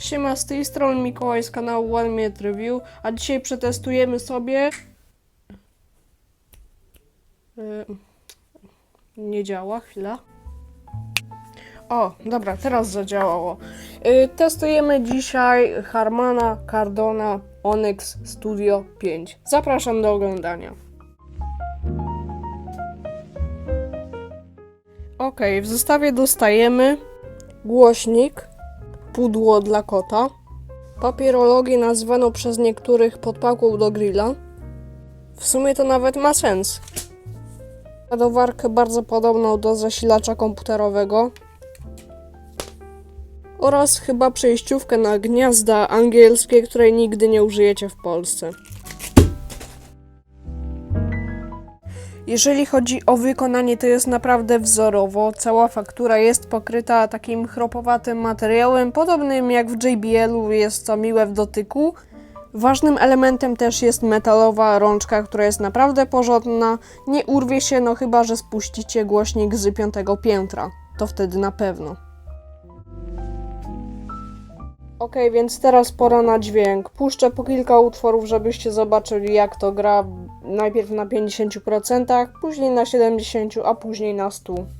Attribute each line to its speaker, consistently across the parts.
Speaker 1: Siema, z tej strony Mikołaj z kanału One Minute Review, a dzisiaj przetestujemy sobie... Y, Nie działa, chwila. O, dobra, teraz zadziałało. Y, Testujemy dzisiaj Harmana Cardona Onyx Studio 5. Zapraszam do oglądania. Ok, w zestawie dostajemy głośnik, pudło dla kota, papierologię nazwano przez niektórych podpałką do grilla. W sumie to nawet ma sens. Ładowarkę bardzo podobną do zasilacza komputerowego oraz chyba przejściówkę na gniazda angielskie, której nigdy nie użyjecie w Polsce. Jeżeli chodzi o wykonanie, to jest naprawdę wzorowo. Cała faktura jest pokryta takim chropowatym materiałem, podobnym jak w JBL-u, jest to miłe w dotyku. Ważnym elementem też jest metalowa rączka, która jest naprawdę porządna. Nie urwie się, no chyba, że spuścicie głośnik z piątego piętra. To wtedy na pewno. Ok, więc teraz pora na dźwięk. Puszczę po kilka utworów, żebyście zobaczyli jak to gra. Najpierw na 50%, później na 70%, a później na 100%.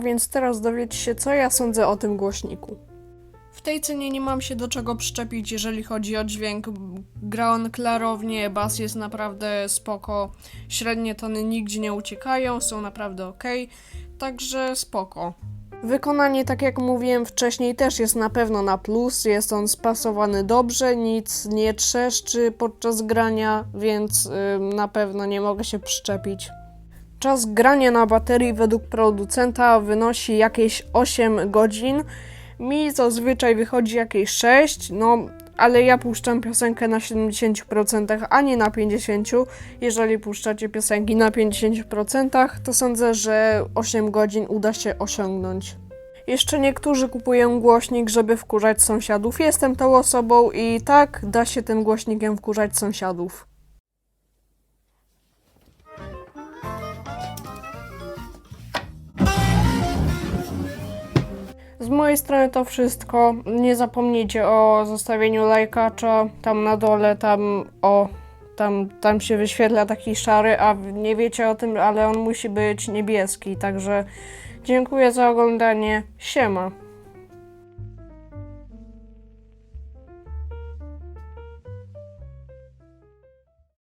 Speaker 1: więc teraz dowiecie się, co ja sądzę o tym głośniku. W tej cenie nie mam się do czego przyczepić, jeżeli chodzi o dźwięk. Gra on klarownie, bas jest naprawdę spoko, średnie tony nigdzie nie uciekają, są naprawdę ok, także spoko. Wykonanie, tak jak mówiłem wcześniej, też jest na pewno na plus. Jest on spasowany dobrze, nic nie trzeszczy podczas grania, więc ym, na pewno nie mogę się przyczepić. Czas grania na baterii według producenta wynosi jakieś 8 godzin. Mi zazwyczaj wychodzi jakieś 6, no ale ja puszczam piosenkę na 70%, a nie na 50%. Jeżeli puszczacie piosenki na 50%, to sądzę, że 8 godzin uda się osiągnąć. Jeszcze niektórzy kupują głośnik, żeby wkurzać sąsiadów. Jestem tą osobą i tak da się tym głośnikiem wkurzać sąsiadów. Z mojej strony to wszystko. Nie zapomnijcie o zostawieniu lajkacza tam na dole, tam o. Tam, tam się wyświetla taki szary, a nie wiecie o tym, ale on musi być niebieski. Także dziękuję za oglądanie. Siema.